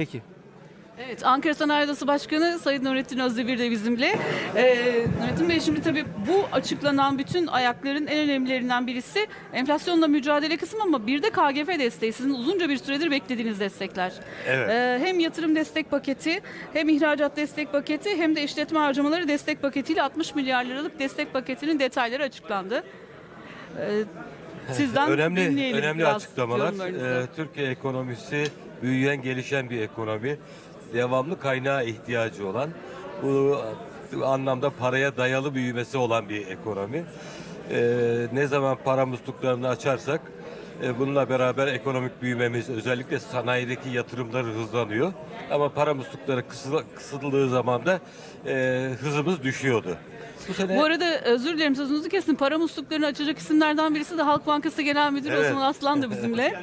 Peki. Evet, Ankara Sanayi Odası Başkanı Sayın Nurettin Özdemir de bizimle. Ee, Nurettin Bey şimdi tabii bu açıklanan bütün ayakların en önemlilerinden birisi enflasyonla mücadele kısmı ama bir de KGF desteği. Sizin uzunca bir süredir beklediğiniz destekler. Evet. Ee, hem yatırım destek paketi, hem ihracat destek paketi, hem de işletme harcamaları destek paketiyle 60 milyar liralık destek paketinin detayları açıklandı. Ee, sizden önemli dinleyelim önemli biraz açıklamalar. Ee, Türkiye ekonomisi büyüyen, gelişen bir ekonomi. Devamlı kaynağa ihtiyacı olan, bu anlamda paraya dayalı büyümesi olan bir ekonomi. Ee, ne zaman para musluklarını açarsak bununla beraber ekonomik büyümemiz özellikle sanayideki yatırımlar hızlanıyor. Ama para muslukları kısıldığı zaman da e, hızımız düşüyordu. Bu sene Bu arada özür dilerim sözünüzü kesin. Para musluklarını açacak isimlerden birisi de Halk Bankası Genel Müdürü Evet. Osman Aslan da bizimle.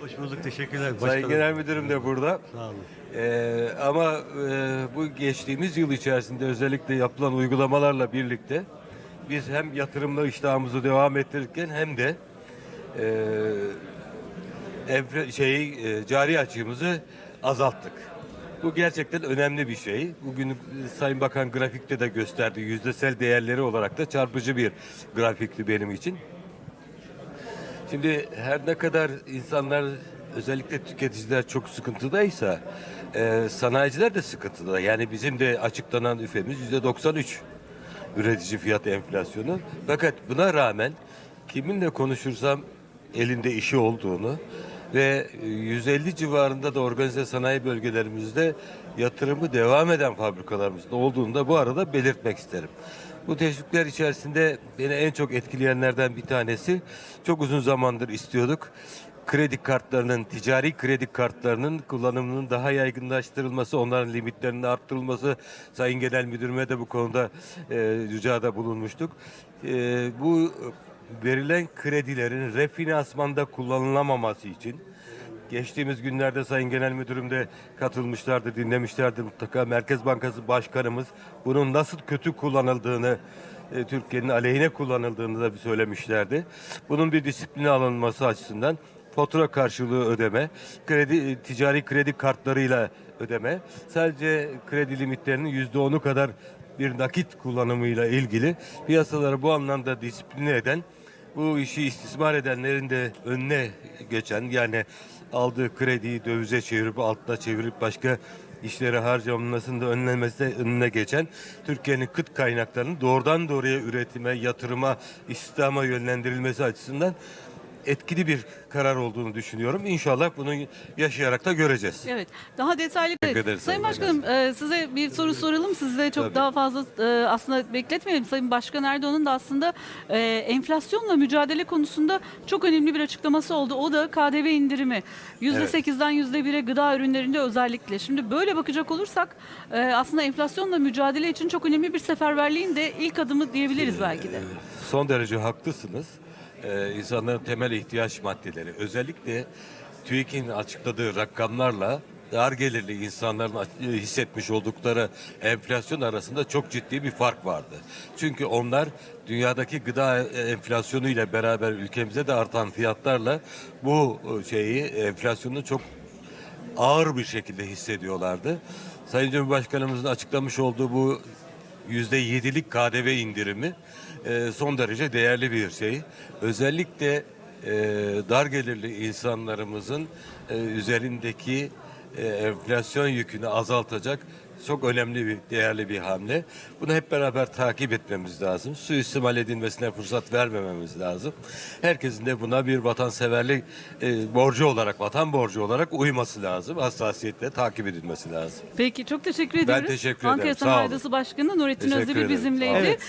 Hoş bulduk, teşekkürler. Sayın Başkanım. Genel Müdürüm de burada. Sağ olun. Ee, ama e, bu geçtiğimiz yıl içerisinde özellikle yapılan uygulamalarla birlikte biz hem yatırımla iştahımızı devam ettirirken hem de e, şeyi e, cari açığımızı azalttık. Bu gerçekten önemli bir şey. Bugün e, Sayın Bakan grafikte de gösterdi. Yüzdesel değerleri olarak da çarpıcı bir grafikti benim için. Şimdi her ne kadar insanlar özellikle tüketiciler çok sıkıntıdaysa e, sanayiciler de sıkıntıda. Yani bizim de açıklanan üfemiz yüzde 93 üretici fiyat enflasyonu. Fakat buna rağmen kiminle konuşursam elinde işi olduğunu ve 150 civarında da organize sanayi bölgelerimizde yatırımı devam eden fabrikalarımızda olduğunu da bu arada belirtmek isterim. Bu teşvikler içerisinde beni en çok etkileyenlerden bir tanesi çok uzun zamandır istiyorduk. Kredi kartlarının, ticari kredi kartlarının kullanımının daha yaygınlaştırılması, onların limitlerinin arttırılması, Sayın Genel Müdürüme de bu konuda e, ricada bulunmuştuk. E, bu verilen kredilerin refinansmanda kullanılamaması için Geçtiğimiz günlerde Sayın Genel Müdürüm de katılmışlardı, dinlemişlerdi mutlaka. Merkez Bankası Başkanımız bunun nasıl kötü kullanıldığını, e, Türkiye'nin aleyhine kullanıldığını da bir söylemişlerdi. Bunun bir disipline alınması açısından fatura karşılığı ödeme, kredi e, ticari kredi kartlarıyla ödeme, sadece kredi limitlerinin yüzde onu kadar bir nakit kullanımıyla ilgili piyasaları bu anlamda disipline eden bu işi istismar edenlerin de önüne geçen yani aldığı krediyi dövize çevirip altına çevirip başka işlere harcamasını da önlemesi de önüne geçen Türkiye'nin kıt kaynaklarının doğrudan doğruya üretime, yatırıma, istihdama yönlendirilmesi açısından etkili bir karar olduğunu düşünüyorum. İnşallah bunu yaşayarak da göreceğiz. Evet. Daha detaylı. Teşekkür ederiz Sayın Başkanım e, size bir soru soralım. Size çok Tabii. daha fazla e, aslında bekletmeyelim. Sayın Başkan Erdoğan'ın da aslında e, enflasyonla mücadele konusunda çok önemli bir açıklaması oldu. O da KDV indirimi. %8'den %1'e gıda ürünlerinde özellikle. Şimdi böyle bakacak olursak e, aslında enflasyonla mücadele için çok önemli bir seferberliğin de ilk adımı diyebiliriz belki de. Son derece haklısınız. Ee, insanların temel ihtiyaç maddeleri. Özellikle TÜİK'in açıkladığı rakamlarla dar gelirli insanların aç- hissetmiş oldukları enflasyon arasında çok ciddi bir fark vardı. Çünkü onlar dünyadaki gıda enflasyonu ile beraber ülkemize de artan fiyatlarla bu e, şeyi enflasyonu çok ağır bir şekilde hissediyorlardı. Sayın Cumhurbaşkanımızın açıklamış olduğu bu yüzde yedilik KDV indirimi e, son derece değerli bir şey. Özellikle e, dar gelirli insanlarımızın e, üzerindeki e, enflasyon yükünü azaltacak çok önemli bir, değerli bir hamle. Bunu hep beraber takip etmemiz lazım. Suistimal edilmesine fırsat vermememiz lazım. Herkesin de buna bir vatanseverlik e, borcu olarak, vatan borcu olarak uyması lazım. Hassasiyetle takip edilmesi lazım. Peki çok teşekkür ediyoruz. teşekkür Ankara ederim. Sağ Sanayi. Odası Başkanı Nurettin Teşekkür Özdemir ederim. Sağ bizimleydi. olun. Evet.